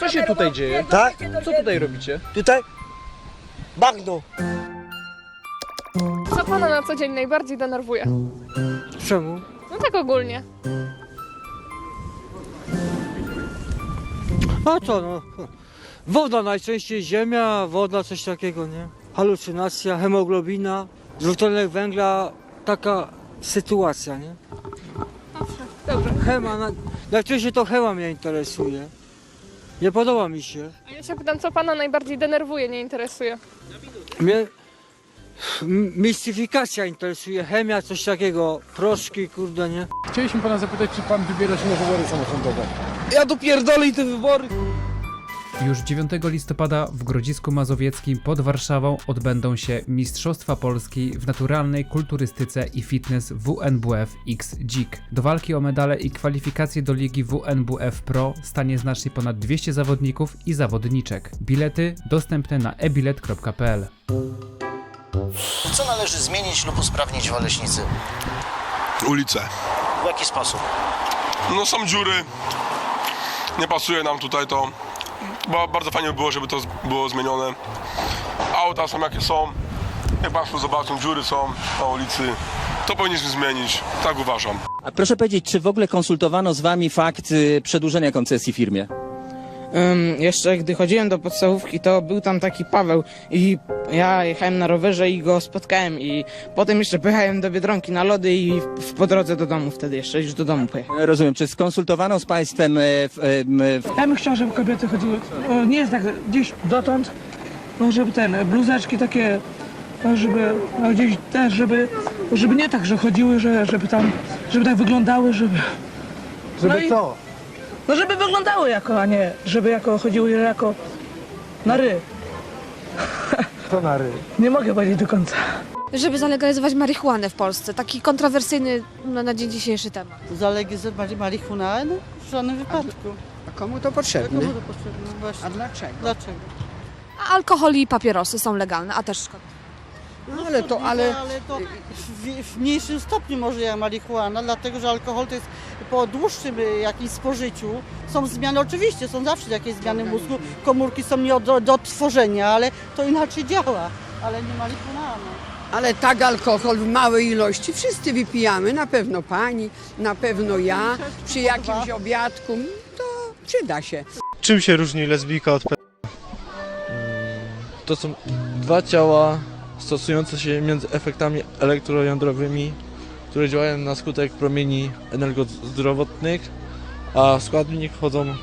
Co się tutaj dzieje? Tak? Co tutaj robicie? Tutaj? Bagno. Co pana na co dzień najbardziej denerwuje? Czemu? No tak ogólnie. A co no? Woda najczęściej, ziemia, woda, coś takiego, nie? Halucynacja, hemoglobina, dwutlenek węgla, taka sytuacja, nie? Dobrze. Chema, na... najczęściej to chema mnie interesuje. Nie podoba mi się. A ja się pytam, co pana najbardziej denerwuje, nie interesuje? Mnie mistyfikacja interesuje, chemia, coś takiego, proszki, kurde, nie? Chcieliśmy pana zapytać, czy pan wybiera się na wybory samorządowe? Ja dopierdolę i te wybory! Już 9 listopada w Grodzisku Mazowieckim pod Warszawą odbędą się Mistrzostwa Polski w naturalnej kulturystyce i fitness WNBF X Dzik. Do walki o medale i kwalifikacje do ligi WNBF Pro stanie znacznie ponad 200 zawodników i zawodniczek. Bilety dostępne na ebilet.pl. Co należy zmienić lub usprawnić w Oleśnicy? ulicę. W jaki sposób? No są dziury. Nie pasuje nam tutaj to. Bo bardzo fajnie by było, żeby to było zmienione. Auta są jakie są. Jak Państwo zobaczą, dziury są na ulicy. To powinniśmy zmienić. Tak uważam. A proszę powiedzieć, czy w ogóle konsultowano z wami fakt y, przedłużenia koncesji firmie? Ym, jeszcze gdy chodziłem do podstawówki, to był tam taki Paweł i ja jechałem na rowerze i go spotkałem i potem jeszcze pojechałem do Biedronki na lody i w, po drodze do domu wtedy jeszcze, już do domu pojechałem. Rozumiem, czy skonsultowano z państwem e, w, e, w, Ja bym chciał, żeby kobiety chodziły, o, nie jest tak gdzieś dotąd, no żeby ten, bluzeczki takie, no żeby, no gdzieś też, żeby, żeby nie tak, że chodziły, że, żeby tam, żeby tak wyglądały, żeby... Żeby No i-? No żeby wyglądały jako, a nie, żeby jako chodziły jako na ry. To na ry. Nie mogę powiedzieć do końca. żeby zalegalizować marihuanę w Polsce. Taki kontrowersyjny no, na dzień dzisiejszy temat. Zalegalizować marihuanę? W żadnym wypadku. A komu to potrzebne? to potrzebne? Właśnie. A dlaczego? Dlaczego? A alkohol i papierosy są legalne, a też szkoda. No ale to, ale... ale to w, w mniejszym stopniu może jak marihuana, dlatego że alkohol to jest po dłuższym y, jakimś spożyciu. Są zmiany, oczywiście są zawsze jakieś zmiany mózgu, komórki są nie do, do tworzenia, ale to inaczej działa, ale nie marihuana. Ale tak alkohol w małej ilości wszyscy wypijamy, na pewno pani, na pewno ja, przy jakimś obiadku, to przyda się. Czym się różni lesbijka od To są dwa ciała stosujące się między efektami elektrojądrowymi, które działają na skutek promieni energozdrowotnych, a w składnik wchodzą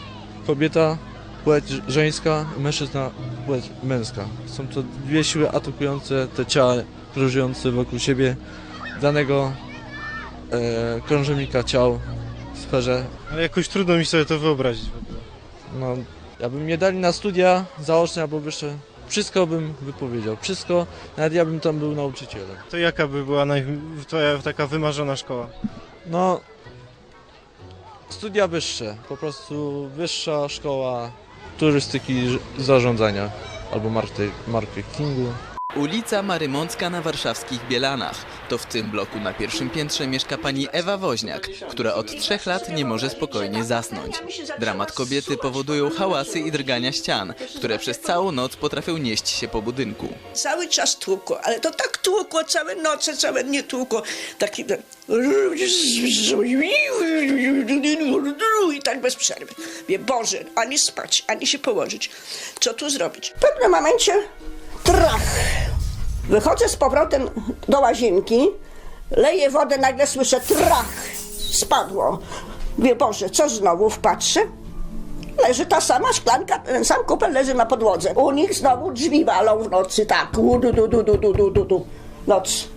kobieta, płeć żeńska mężczyzna, płeć męska. Są to dwie siły atakujące te ciała krążące wokół siebie danego e, krążownika ciał w sferze. Ale jakoś trudno mi sobie to wyobrazić. No, jakby mnie dali na studia zaoczne albo wyższe, wszystko bym wypowiedział. Wszystko, nawet ja bym tam był nauczycielem. To jaka by była naj, twoja taka wymarzona szkoła? No, studia wyższe, po prostu wyższa szkoła turystyki i zarządzania albo market- marketingu. Ulica Marymącka na warszawskich Bielanach. To w tym bloku na pierwszym piętrze mieszka pani Ewa Woźniak, która od trzech lat nie może spokojnie zasnąć. Dramat kobiety powodują hałasy i drgania ścian, które przez całą noc potrafią nieść się po budynku. Cały czas tłukło, ale to tak tłukło, całe noce, całe dnie tłukło. Taki... I tak bez przerwy. Wie, Boże, ani spać, ani się położyć. Co tu zrobić? W pewnym momencie trach. Wychodzę z powrotem do łazienki, leję wodę, nagle słyszę trach. Spadło. Wie, Boże, co znowu wpatrzę? Leży ta sama szklanka, ten sam kupel leży na podłodze. U nich znowu drzwi walą w nocy, tak. U, du, du, du, du, du, du, du, du. Noc.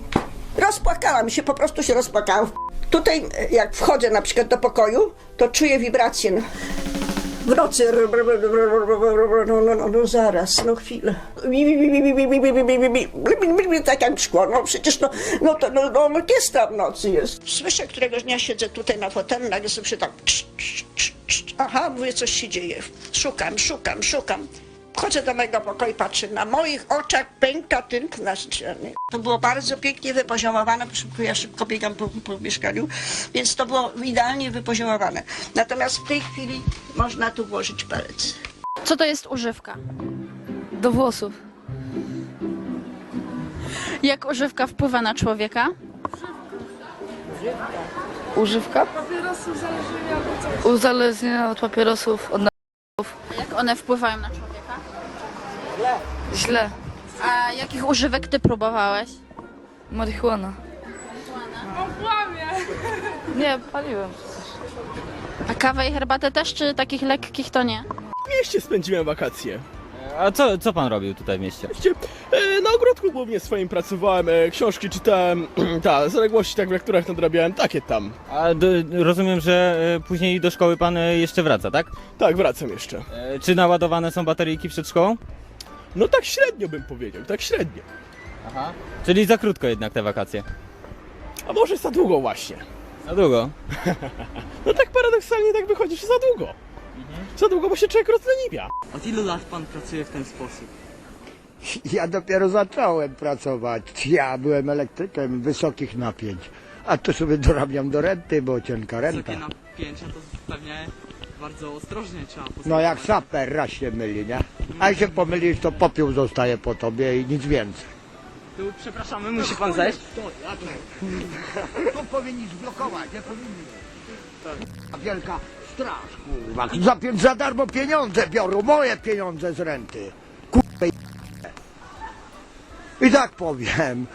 Rozpłakałam się, po prostu się rozpłakałam. Tutaj, jak wchodzę na przykład do pokoju, to czuję wibrację. W nocy. No, no, no, no zaraz, no chwilę. Tak jak szkło. No przecież no, no to no, no, orkiestra w nocy jest. Słyszę któregoś dnia siedzę tutaj na fotelu, nagle słyszę tak. Aha, mówię, coś się dzieje. Szukam, szukam, szukam. Wchodzę do mojego pokoju patrzę, na moich oczach pęka tynk na ścianie. To było bardzo pięknie wypoziomowane, bo ja szybko biegam po, po mieszkaniu, więc to było idealnie wypoziomowane. Natomiast w tej chwili można tu włożyć palec. Co to jest używka? Do włosów. Jak używka wpływa na człowieka? Używka? Uzależnienia od papierosów, od Jak one wpływają na człowieka? źle. A jakich używek ty próbowałeś? Marihuana. Nie, paliłem. A kawę i herbatę też, czy takich lekkich to nie? W mieście spędziłem wakacje. A co, co pan robił tutaj w mieście? E, Na ogródku głównie swoim pracowałem, e, książki czytałem, ta, zaległości tak w lekturach nadrabiałem, takie tam. A rozumiem, że e, później do szkoły pan e, jeszcze wraca, tak? Tak, wracam jeszcze. E, Czy naładowane są bateryjki przed szkołą? No tak średnio bym powiedział, tak średnio. Aha. Czyli za krótko jednak te wakacje. A może za długo właśnie. Za długo. No tak paradoksalnie tak wychodzi, że za długo. Za długo, bo się człowiek rozleniwia. Od ilu lat pan pracuje w ten sposób? Ja dopiero zacząłem pracować. Ja byłem elektrykiem wysokich napięć. A tu sobie dorabiam do renty, bo cienka renta. napięcia to pewnie bardzo ostrożnie trzeba No jak saper raz się myli, nie? A jak się pomylisz, to popiół zostaje po tobie i nic więcej. Tu przepraszamy, musi pan zejść. To powinni zblokować, nie powinni. Wielka straż, kurwa. Za, za darmo pieniądze biorą, moje pieniądze z renty. Kurwa. I tak powiem,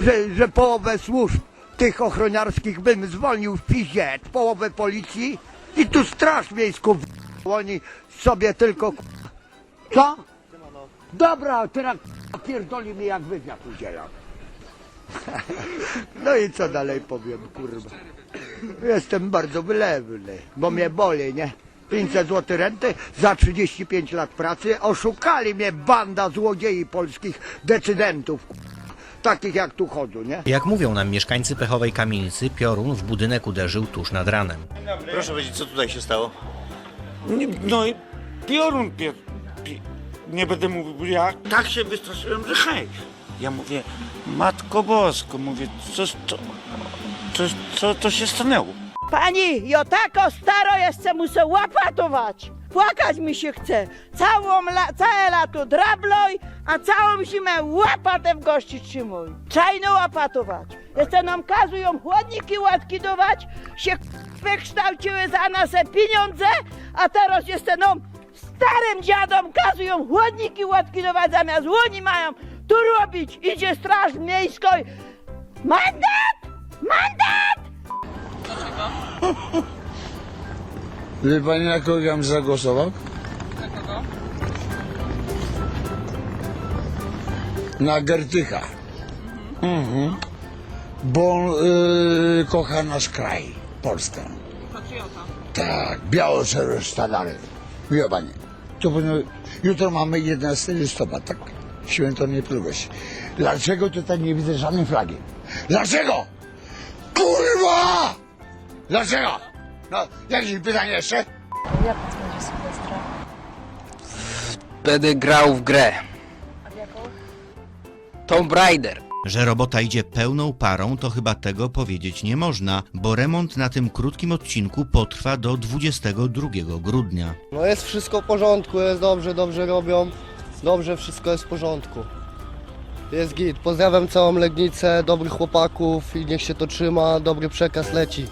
że, że połowę służb tych ochroniarskich bym zwolnił w pizie, połowę policji i tu straż miejską w... Oni sobie tylko... kurwa. Co? Dobra, teraz pierdoli mi jak wywiad udzielam. No i co dalej powiem, kurwa. Jestem bardzo wylewny, bo mnie boli, nie? 500 zł renty za 35 lat pracy. Oszukali mnie banda złodziei polskich decydentów, takich jak tu chodzą, nie? Jak mówią nam mieszkańcy pechowej kamienicy, piorun w budynek uderzył tuż nad ranem. Proszę powiedzieć, co tutaj się stało? Nie, no i piorun pier... pi- Nie będę mówił jak. Tak się wystraszyłem, że hej. Ja mówię, Matko Bosko, mówię, co, co, co, co, co się stanęło? Pani, ja tako staro jeszcze muszę łapatować. Płakać mi się chce. Całą la, całe lato drabloj, a całą zimę łapatę w gości trzymuj. Czajno łapatować. Jeszcze nam kazują chłodniki łatkidować, się wykształciły za nasze pieniądze, a teraz jeszcze nam starym dziadom kazują chłodniki łatkidować zamiast łoni mają tu robić. Idzie straż miejska. i- Mandat! Mandat! Wie pani, na kogo ja bym zagłosował? Na kogo? Na Gertycha. Mhm. Bo on y, kocha nasz kraj, Polskę. Patriota. Tak, biało-czerwone sztandary. Wie pani, to powinno, jutro mamy 11 listopada, tak? Święto niepodległości. Dlaczego tutaj nie widzę żadnej flagi? Dlaczego? Kurwa! Dlaczego? No, jakieś pytanie jeszcze? Jak spędzi Sylwestra? Będę grał w grę. Tomb Raider. Że robota idzie pełną parą, to chyba tego powiedzieć nie można, bo remont na tym krótkim odcinku potrwa do 22 grudnia. No jest wszystko w porządku, jest dobrze, dobrze robią. Dobrze, wszystko jest w porządku. Jest git. Pozdrawiam całą Legnicę, dobrych chłopaków i niech się to trzyma, dobry przekaz leci.